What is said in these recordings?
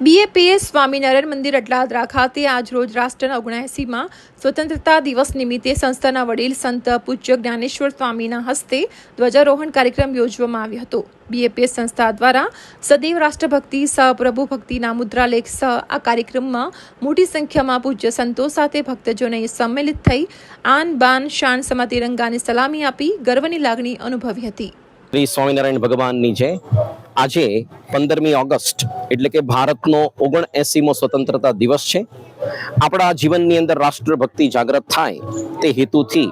BAPS Swaminarayan મંદિર અટલાદરા ખાતે આજરોજ રાષ્ટ્રના ઓગણએંસીમાં સ્વતંત્રતા દિવસ નિમિત્તે સંસ્થાના વડીલ સંત પૂજ્ય જ્ઞાનેશ્વર સ્વામીના હસ્તે ધ્વજારોહણ કાર્યક્રમ યોજવામાં આવ્યો હતો. બીએપીએસ સંસ્થા દ્વારા સદૈવ રાષ્ટ્રભક્તિ સહ પ્રભુ ભક્તિના મુદ્રાલેખ સહ આ કાર્યક્રમમાં મોટી સંખ્યામાં પૂજ્ય સંતો સાથે ભક્તજનોએ સંમેલિત થઈ આન બાન શાન સમા તિરંગાને સલામી આપી ગર્વની લાગણી અનુભવી હતી. શ્રી સ્વામિનારાયણ ભગવાનની છે આજે પંદરમી ઓગસ્ટ એટલે કે ભારતનો ઓગણ એસીમો સ્વતંત્રતા દિવસ છે. આપણા જીવનની અંદર રાષ્ટ્રભક્તિ જાગૃત થાય તે હેતુથી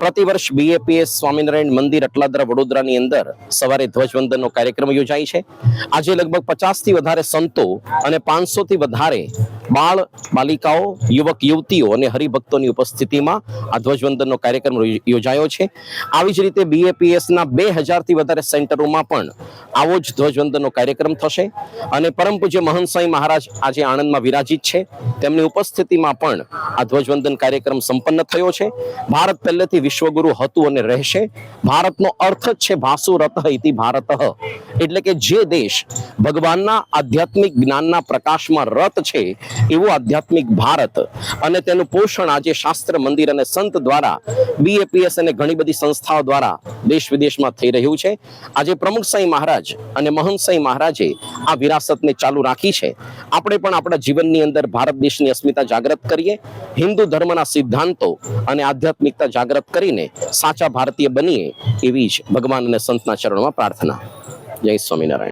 પ્રતિવર્ષ બીએપીએસ સ્વામિનારાયણ મંદિર અટલાદરા વડોદરાની અંદર સવારે ધ્વજવંદનનો કાર્યક્રમ યોજાય છે. આજે લગભગ પચાસથી વધારે સંતો અને પાંચસોથી વધારે બાળ બાલિકાઓ, યુવક, યુવતીઓ અને હરિભક્તોની ઉપસ્થિતિમાં આ ધ્વજવંદનનો કાર્યક્રમ યોજાયો છે. આવી જ રીતે બીએપીએસના બે હજારથી વધારે સેન્ટરોમાં પણ આવો જ ધ્વજવંદનનો કાર્યક્રમ થશે અને પરમ પૂજ્ય મહંતસાઈ મહારાજ આજે આણંદમાં વિરાજિત છે. તેમની ઉપસ્થિતિમાં પણ આ ધ્વજવંદન કાર્યક્રમ સંપન્ન થયો છે. ભારત પહેલેથી વિશ્વગુરુ હતું અને રહેશે. ભારતનો અર્થ જ છે ભાસુ રત ઇતિ ભારત. એટલે કે જે દેશ ભગવાનના આધ્યાત્મિક જ્ઞાનના પ્રકાશમાં રત છે, એવો આધ્યાત્મિક ભારત અને તેનું પોષણ આજે શાસ્ત્ર, મંદિર અને સંત દ્વારા બીએપીએસ અને ઘણી બધી સંસ્થાઓ દ્વારા દેશ વિદેશમાં થઈ રહ્યું છે. આજે પ્રમુખ સાંઈ મહારાજ અને મહંત સાંઈ મહારાજે આ વિરાસતને ચાલુ રાખી છે. આપણે પણ આપણા જીવનની અંદર ભારત દેશની અસ્મિતા જાગૃત કરીએ, હિન્દુ ધર્મના સિદ્ધાંતો અને આધ્યાત્મિકતા જાગૃત કરીને સાચા ભારતીય બનીએ એવી જ ભગવાન અને સંતના ચરણોમાં પ્રાર્થના. જય સ્વામિનારાયણ